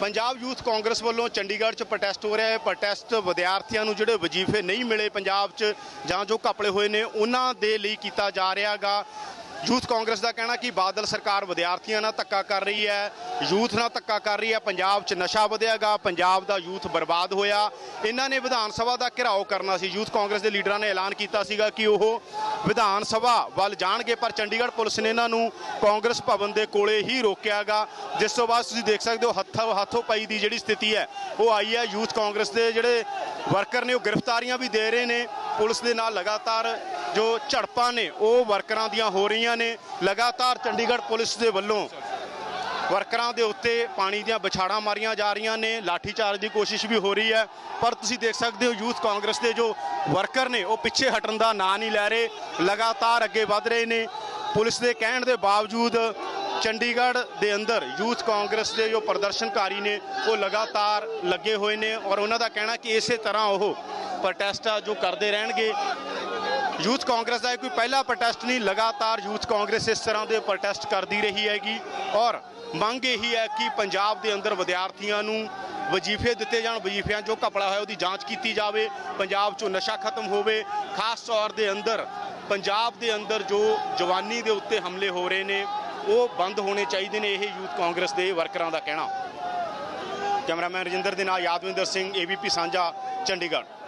Punjab youth Congress ਵੱਲੋਂ ਚੰਡੀਗੜ੍ਹ 'ਚ protest ਹੋ ਰਿਹਾ ਹੈ। ਪ੍ਰੋਟੈਸਟ ਵਿਦਿਆਰਥੀਆਂ ਨੂੰ ਜਿਹੜੇ ਵਜ਼ੀਫੇ ਨਹੀਂ ਮਿਲੇ ਪੰਜਾਬ 'ਚ ਜਾਂ ਜੋ ਘਪਲੇ ਹੋਏ ਨੇ, ਉਹਨਾਂ ਦੇ ਲਈ ਕੀਤਾ ਜਾ ਰਿਹਾਗਾ। ਯੂਥ ਕਾਂਗਰਸ ਦਾ ਕਹਿਣਾ ਕਿ ਬਾਦਲ ਸਰਕਾਰ ਵਿਦਿਆਰਥੀਆਂ ਨਾਲ ਧੱਕਾ ਕਰ ਰਹੀ ਹੈ, ਯੂਥ ਨਾਲ ਧੱਕਾ ਕਰ ਰਹੀ ਹੈ, ਪੰਜਾਬ 'ਚ ਨਸ਼ਾ ਵਧਿਆਗਾ, ਪੰਜਾਬ ਦਾ ਯੂਥ ਬਰਬਾਦ ਹੋਇਆ। ਇਹਨਾਂ ਨੇ ਵਿਧਾਨ ਸਭਾ ਦਾ ਘਿਰਾਓ ਕਰਨਾ ਸੀ। ਯੂਥ ਕਾਂਗਰਸ ਦੇ ਲੀਡਰਾਂ ਨੇ ਐਲਾਨ ਕੀਤਾ ਸੀਗਾ ਕਿ ਉਹ ਵਿਧਾਨ ਸਭਾ ਵੱਲ ਜਾਣਗੇ, ਪਰ ਚੰਡੀਗੜ੍ਹ ਪੁਲਿਸ ਨੇ ਇਹਨਾਂ ਨੂੰ ਕਾਂਗਰਸ ਭਵਨ ਦੇ ਕੋਲੇ ਹੀ ਰੋਕਿਆਗਾ। ਜਿਸ ਤੋਂ ਬਾਅਦ ਤੁਸੀਂ ਦੇਖ ਸਕਦੇ ਹੋ, ਹੱਥੋਂ ਹੱਥੋਂ ਪਈ ਦੀ ਜਿਹੜੀ ਸਥਿਤੀ ਹੈ, ਉਹ ਆਈ ਹੈ। ਯੂਥ ਕਾਂਗਰਸ ਦੇ ਜਿਹੜੇ ਵਰਕਰ ਨੇ, ਉਹ ਗ੍ਰਿਫਤਾਰੀਆਂ ਵੀ ਦੇ ਰਹੇ ਨੇ। ਪੁਲਿਸ ਦੇ ਨਾਲ ਲਗਾਤਾਰ ਜੋ ਝੜਪਾਂ ਨੇ, ਉਹ ਵਰਕਰਾਂ ਦੀਆਂ ਹੋ ਰਹੀਆਂ ਨੇ। ਲਗਾਤਾਰ ਚੰਡੀਗੜ੍ਹ ਪੁਲਿਸ ਦੇ ਵੱਲੋਂ ਵਰਕਰਾਂ ਦੇ ਉੱਤੇ ਪਾਣੀ ਦੀਆਂ ਵਿਛਾੜਾਂ ਮਾਰੀਆਂ ਜਾ ਰਹੀਆਂ ਨੇ ਲਾਠੀ ਚਾਰਜ ਦੀ ਕੋਸ਼ਿਸ਼ ਵੀ ਹੋ ਰਹੀ ਹੈ। ਪਰ ਤੁਸੀਂ ਦੇਖ ਸਕਦੇ ਹੋ, ਯੂਥ ਕਾਂਗਰਸ ਦੇ ਜੋ ਵਰਕਰ ਨੇ, ਉਹ ਪਿੱਛੇ ਹਟਣ ਦਾ ਨਾਂ ਨਹੀਂ ਲੈ ਰਹੇ। ਲਗਾਤਾਰ ਅੱਗੇ ਵਧ ਰਹੇ ਨੇ। ਪੁਲਿਸ ਦੇ ਕਹਿਣ ਦੇ ਬਾਵਜੂਦ ਚੰਡੀਗੜ੍ਹ ਦੇ ਅੰਦਰ ਯੂਥ ਕਾਂਗਰਸ ਦੇ ਜੋ ਪ੍ਰਦਰਸ਼ਨਕਾਰੀ ਨੇ, ਉਹ ਲਗਾਤਾਰ ਲੱਗੇ ਹੋਏ ਨੇ ਔਰ ਉਹਨਾਂ ਦਾ ਕਹਿਣਾ ਕਿ ਇਸੇ ਤਰ੍ਹਾਂ ਉਹ ਪ੍ਰੋਟੈਸਟ ਆ ਜੋ ਕਰਦੇ ਰਹਿਣਗੇ। ਯੂਥ ਕਾਂਗਰਸ ਦਾ ਕੋਈ ਪਹਿਲਾ ਪ੍ਰੋਟੈਸਟ ਨਹੀਂ, ਲਗਾਤਾਰ ਯੂਥ ਕਾਂਗਰਸ ਇਸ ਤਰ੍ਹਾਂ ਦੇ ਪ੍ਰੋਟੈਸਟ ਕਰਦੀ ਰਹੀ ਹੈਗੀ। ਔਰ ਮੰਗ ਇਹੀ ਹੈ ਕਿ ਪੰਜਾਬ ਦੇ ਅੰਦਰ ਵਿਦਿਆਰਥੀਆਂ ਨੂੰ ਵਜ਼ੀਫੇ ਦਿੱਤੇ ਜਾਣ, ਵਜ਼ੀਫਿਆਂ ਜੋ ਘਪਲਾ ਹੋਇਆ, ਉਹਦੀ ਜਾਂਚ ਕੀਤੀ ਜਾਵੇ, ਪੰਜਾਬ 'ਚੋਂ ਨਸ਼ਾ ਖਤਮ ਹੋਵੇ। ਖਾਸ ਤੌਰ ਦੇ ਅੰਦਰ, ਪੰਜਾਬ ਦੇ ਅੰਦਰ ਜੋ ਜਵਾਨੀ ਦੇ ਉੱਤੇ ਹਮਲੇ ਹੋ ਰਹੇ ਨੇ, ਉਹ ਬੰਦ ਹੋਣੇ ਚਾਹੀਦੇ ਨੇ, ਇਹ ਯੂਥ ਕਾਂਗਰਸ ਦੇ ਵਰਕਰਾਂ ਦਾ ਕਹਿਣਾ। ਕੈਮਰਾਮੈਨ ਰਜਿੰਦਰ ਦੇ ਨਾਲ ਯਾਦਵਿੰਦਰ ਸਿੰਘ, ਏਬੀਪੀ ਸਾਂਝਾ, ਚੰਡੀਗੜ੍ਹ।